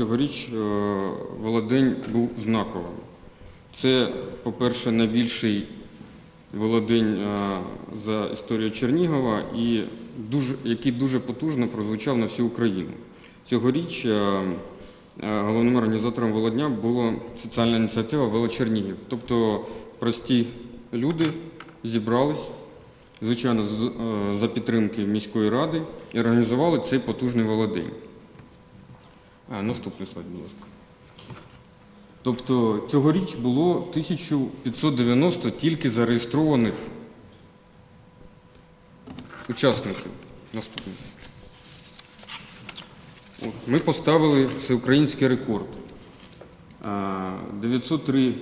цьогоріч е, Володень був знаковим. Це, по-перше, найбільший Володень е, за історію Чернігова, і дуже, який дуже потужно прозвучав на всю Україну. Цьогоріч е, головним організатором Володня була соціальна ініціатива Велочернігів. Тобто прості люди зібрались, звичайно, за підтримки міської ради і організували цей потужний Володень. А, наступний слайд, будь ласка. Тобто цьогоріч було 1590 тільки зареєстрованих учасників. Наступний. Ми поставили всеукраїнський рекорд. 903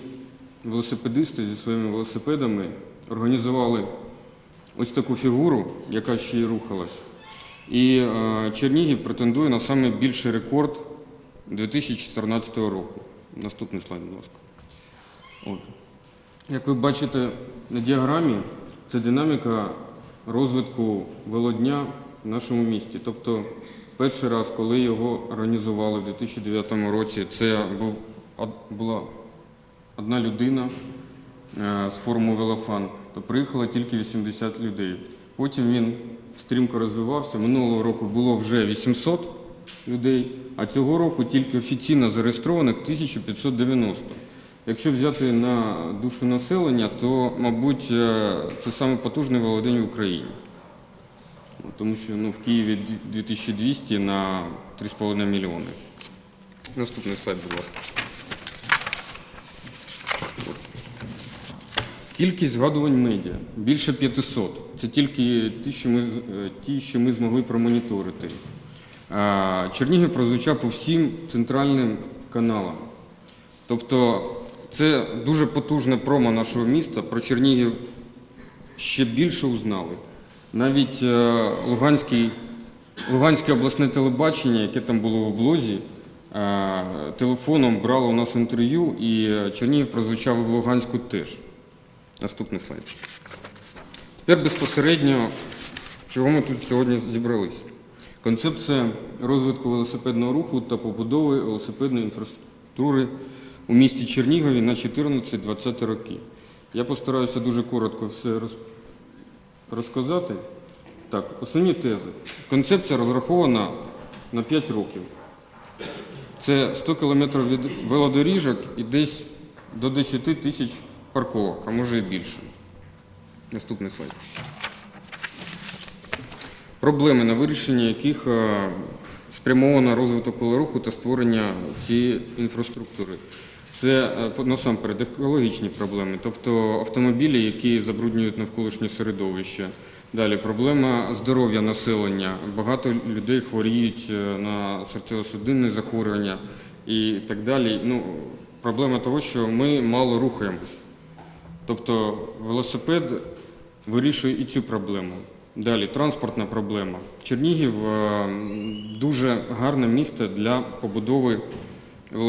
велосипедисти зі своїми велосипедами організували ось таку фігуру, яка ще й рухалась. І е, Чернігів претендує на саме більший рекорд 2014 року. Наступний слайд, будь ласка. От. Як ви бачите на діаграмі, це динаміка розвитку велодня в нашому місті. Тобто, перший раз, коли його організували в 2009 році, це був, була одна людина е, з форуму Велофан, то приїхало тільки 80 людей. Потім він стрімко розвивався. Минулого року було вже 800 людей, а цього року тільки офіційно зареєстрованих 1590. Якщо взяти на душу населення, то, мабуть, е, це саме потужний володень в Україні. Тому що ну, в Києві 2200 на 3,5 мільйони. Наступний слайд, будь ласка. Кількість згадувань медіа більше 500. Це тільки ті, що ми, е, ті, що ми змогли промоніторити. А, Чернігів прозвучав по всім центральним каналам. Тобто це дуже потужне промо нашого міста. Про Чернігів ще більше узнали. Навіть е, Луганський, Луганське обласне телебачення, яке там було в блозі, е, телефоном брало у нас інтерв'ю, і е, Чернігів прозвучав в Луганську теж. Наступний слайд. Тепер безпосередньо, чого ми тут сьогодні зібрались. Концепція розвитку велосипедного руху та побудови велосипедної інфраструктури у місті Чернігові на 14-20 роки. Я постараюся дуже коротко все розказати. Так, основні тези. Концепція розрахована на 5 років. Це 100 кілометрів від велодоріжок і десь до 10 тисяч парковок, а може і більше. Наступний слайд. Проблеми, на вирішення яких е, спрямовано розвиток велоруху та створення цієї інфраструктури. Це е, насамперед екологічні проблеми, тобто автомобілі, які забруднюють навколишнє середовище. Далі проблема здоров'я населення. Багато людей хворіють е, на серцево-судинні захворювання і так далі. Ну, проблема того, що ми мало рухаємось. Тобто велосипед вирішує і цю проблему. Далі транспортна проблема. Чернігів е, дуже гарне місто для побудови е,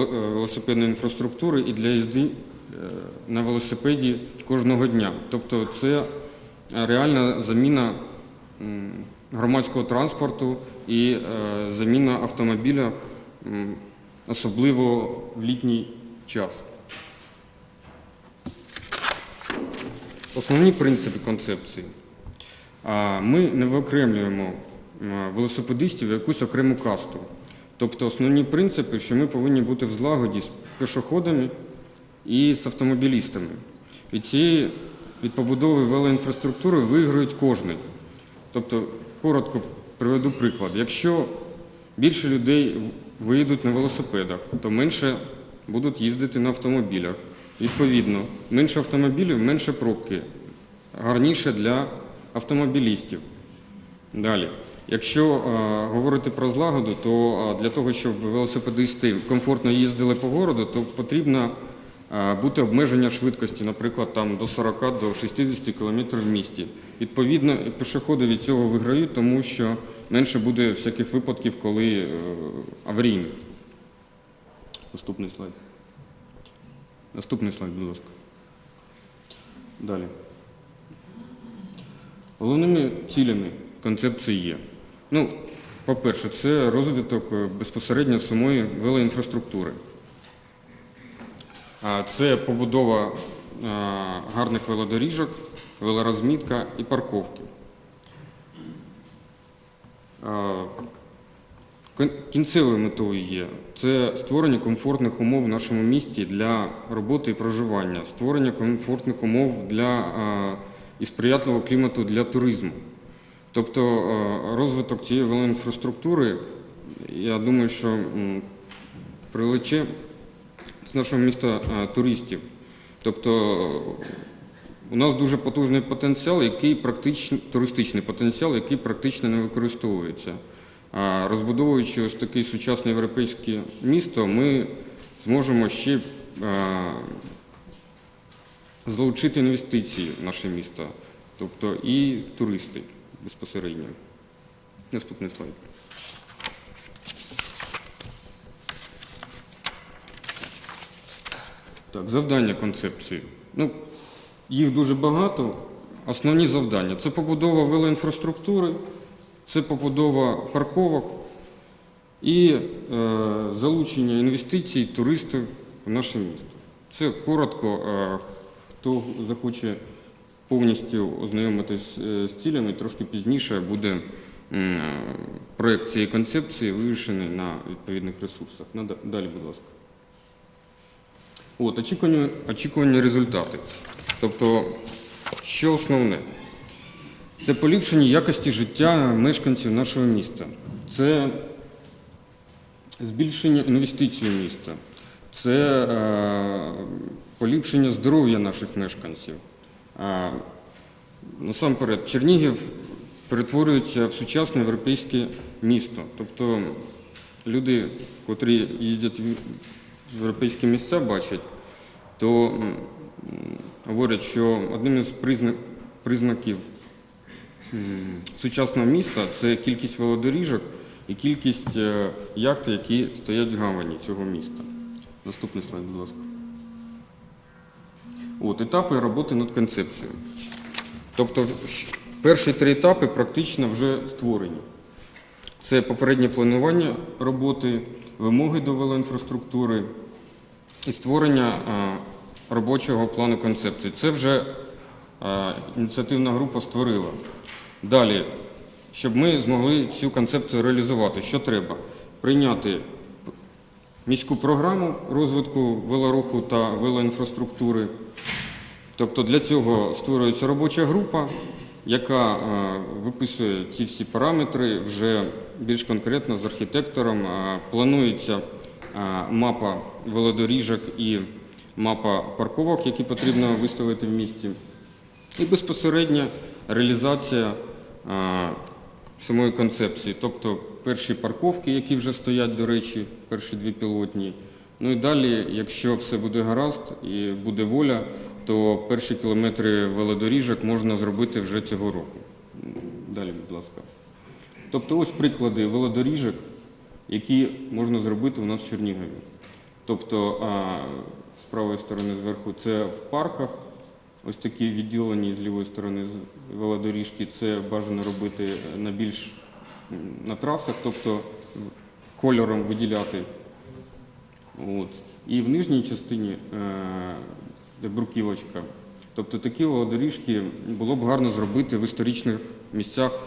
велосипедної інфраструктури і для їзди е, на велосипеді кожного дня. Тобто це реальна заміна громадського транспорту і заміна автомобіля, особливо в літній час. Основні принципи концепції. Ми не виокремлюємо велосипедистів в якусь окрему касту. Тобто основні принципи, що ми повинні бути в злагоді з пішоходами і з автомобілістами. Від цієї від побудови велоінфраструктури виграють кожний. Тобто, коротко приведу приклад. Якщо більше людей виїдуть на велосипедах, то менше будуть їздити на автомобілях. Відповідно, менше автомобілів, менше пробки. Гарніше для автомобілістів. Далі. Якщо е, говорити про злагоду, то е, для того, щоб велосипедисти комфортно їздили по городу, то потрібно е, бути обмеження швидкості, наприклад, там до 40 до 60 км в місті. Відповідно, пішоходи від цього виграють, тому що менше буде всяких випадків, коли е, аварійних. Наступний слайд. Наступний слайд, будь ласка. Далі. Головними цілями концепції є. Ну, По-перше, це розвиток е, безпосередньо самої велоінфраструктури. Це побудова е, гарних велодоріжок, велорозмітка і парковки. Е, Кінцевою метою є це створення комфортних умов в нашому місті для роботи і проживання, створення комфортних умов для і сприятливого клімату для туризму. Тобто е, розвиток цієї велоінфраструктури, я думаю, що м, привлече з нашого міста е, туристів. Тобто у нас дуже потужний потенціал, який практично туристичний потенціал, який практично не використовується. А розбудовуючи ось таке сучасне європейське місто, ми зможемо ще е, залучити інвестиції в наше місто, тобто і туристи безпосередньо. Наступний слайд. Так, завдання концепції. Ну, їх дуже багато. Основні завдання це побудова велоінфраструктури, це побудова парковок і е, залучення інвестицій туристів в наше місто. Це коротко, е, хто захоче повністю ознайомитись е, з цілями, трошки пізніше буде проєкт цієї концепції вивішений на відповідних ресурсах. Далі, будь ласка. От, очікувані, очікувані результати. Тобто, що основне? Це поліпшення якості життя мешканців нашого міста. Це збільшення інвестицій в місто. Це е, поліпшення здоров'я наших мешканців. Насамперед, Чернігів перетворюється в сучасне європейське місто. Тобто люди, котрі їздять в європейські місця, бачать, то говорять, що одним із признаків сучасного міста це кількість велодоріжок і кількість е, яхт, які стоять в гавані цього міста. Наступний слайд, будь ласка. От, етапи роботи над концепцією. Тобто, перші три етапи практично вже створені. Це попереднє планування роботи, вимоги до велоінфраструктури і створення робочого плану концепції. Це вже ініціативна група створила. Далі, щоб ми змогли цю концепцію реалізувати, що треба? Прийняти міську програму розвитку велоруху та велоінфраструктури. Тобто для цього створюється робоча група, яка е, виписує ці всі параметри вже більш конкретно з архітектором. Е, Планується е, мапа велодоріжок і мапа парковок, які потрібно виставити в місті. І безпосередня реалізація самої концепції, тобто перші парковки, які вже стоять, до речі, перші дві пілотні. Ну і далі, якщо все буде гаразд і буде воля, то перші кілометри велодоріжок можна зробити вже цього року. Далі, будь ласка. Тобто ось приклади велодоріжок, які можна зробити у нас в Чернігові. Тобто а, з правої сторони зверху це в парках, ось такі відділені з лівої сторони велодоріжки. Це бажано робити на більш на трасах, тобто кольором виділяти. От. І в нижній частині е, бруківочка. Тобто такі велодоріжки було б гарно зробити в історичних місцях